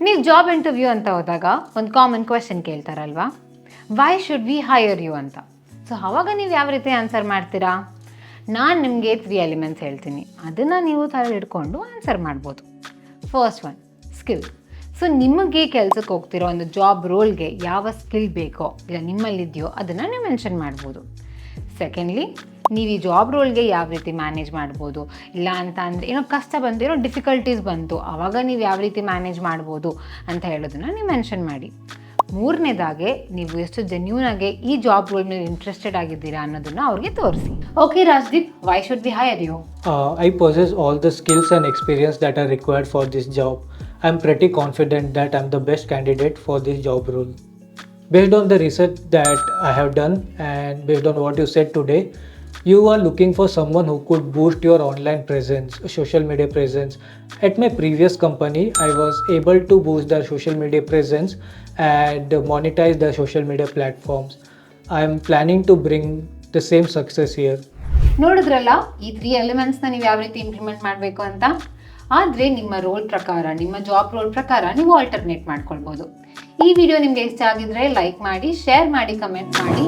ನೀವು job interview ಅಂತ ಹೋದಾಗ ಒಂದು common question ಕೇಳ್ತಾರಲ್ವಾ? Why should we hire you ಅಂತ. ಸೊ ಆವಾಗ ನೀವು ಯಾವ ರೀತಿ ಆನ್ಸರ್ ಮಾಡ್ತೀರಾ? ನಾನು ನಿಮಗೆ ತ್ರೀ ಎಲಿಮೆಂಟ್ಸ್ ಹೇಳ್ತೀನಿ. ಅದನ್ನು ನೀವು ತಲೆ ಹಿಡ್ಕೊಂಡು ಆನ್ಸರ್ ಮಾಡ್ಬೋದು. ಫಸ್ಟ್ ಒನ್ ಸ್ಕಿಲ್ ಸೊ ನಿಮಗೆ ಕೆಲಸಕ್ಕೆ ಹೋಗ್ತಿರೋ ಒಂದು ಜಾಬ್ ರೋಲ್ಗೆ ಯಾವ ಸ್ಕಿಲ್ ಬೇಕೋ, ಇಲ್ಲ ನಿಮ್ಮಲ್ಲಿದೆಯೋ, ಅದನ್ನು ನೀವು ಮೆನ್ಷನ್ ಮಾಡ್ಬೋದು. ಸೆಕೆಂಡ್ಲಿ ನೀವು ಈ ಜಾಬ್ ರೋಲ್ಗೆ ಯಾವ ರೀತಿ ಮ್ಯಾನೇಜ್ ಮಾಡ್ಬೋದು? ಇಲ್ಲ ಅಂತ ಅಂದರೆ ಏನೋ ಕಷ್ಟ ಬಂತು ಏನೋ ಡಿಫಿಕಲ್ಟೀಸ್ ಬಂತು ಆವಾಗ ನೀವು ಯಾವ ರೀತಿ ಮ್ಯಾನೇಜ್ ಮಾಡ್ಬೋದು ಅಂತ ಹೇಳೋದನ್ನು ನೀವು ಮೆನ್ಷನ್ ಮಾಡಿ. ಮೂರನೇದಾಗೆ ನೀವು ಎಷ್ಟು ಜೆನ್ಯೂನ್ ಆಗಿ ಈ ಜಾಬ್ ರೋಲ್ ಮೇಲೆ ಇಂಟ್ರೆಸ್ಟೆಡ್ ಆಗಿದ್ದೀರಾ ಅನ್ನೋದನ್ನು ಅವ್ರಿಗೆ ತೋರಿಸಿ. Okay Rajdeep why should we hire you I possess all the skills and experience that are required for this job I am pretty confident that I'm the best candidate for this job role based on the research that I have done and based on what you said today you are looking for someone who could boost your online presence, social media presence. At my previous company, I was able to boost their social media presence and monetize their social media platforms. I am planning to bring the same success here. ನೋಡಿದ್ರಲ್ಲ ಈ three ಎಲಿಮೆಂಟ್ಸ್ನ ನೀವು ಯಾವ ರೀತಿ implement ಮಾಡಬೇಕು ಅಂತ ಆದರೆ ನಿಮ್ಮ roll ಪ್ರಕಾರ ನಿಮ್ಮ ಜಾಬ್ ರೋಲ್ ಪ್ರಕಾರ ನೀವು ಆಲ್ಟರ್ನೇಟ್ ಮಾಡ್ಕೊಳ್ಬೋದು ಈ ವಿಡಿಯೋ ನಿಮಗೆ ಇಷ್ಟ ಆಗಿದ್ರೆ ಲೈಕ್ ಮಾಡಿ ಶೇರ್ ಮಾಡಿ ಕಮೆಂಟ್ ಮಾಡಿ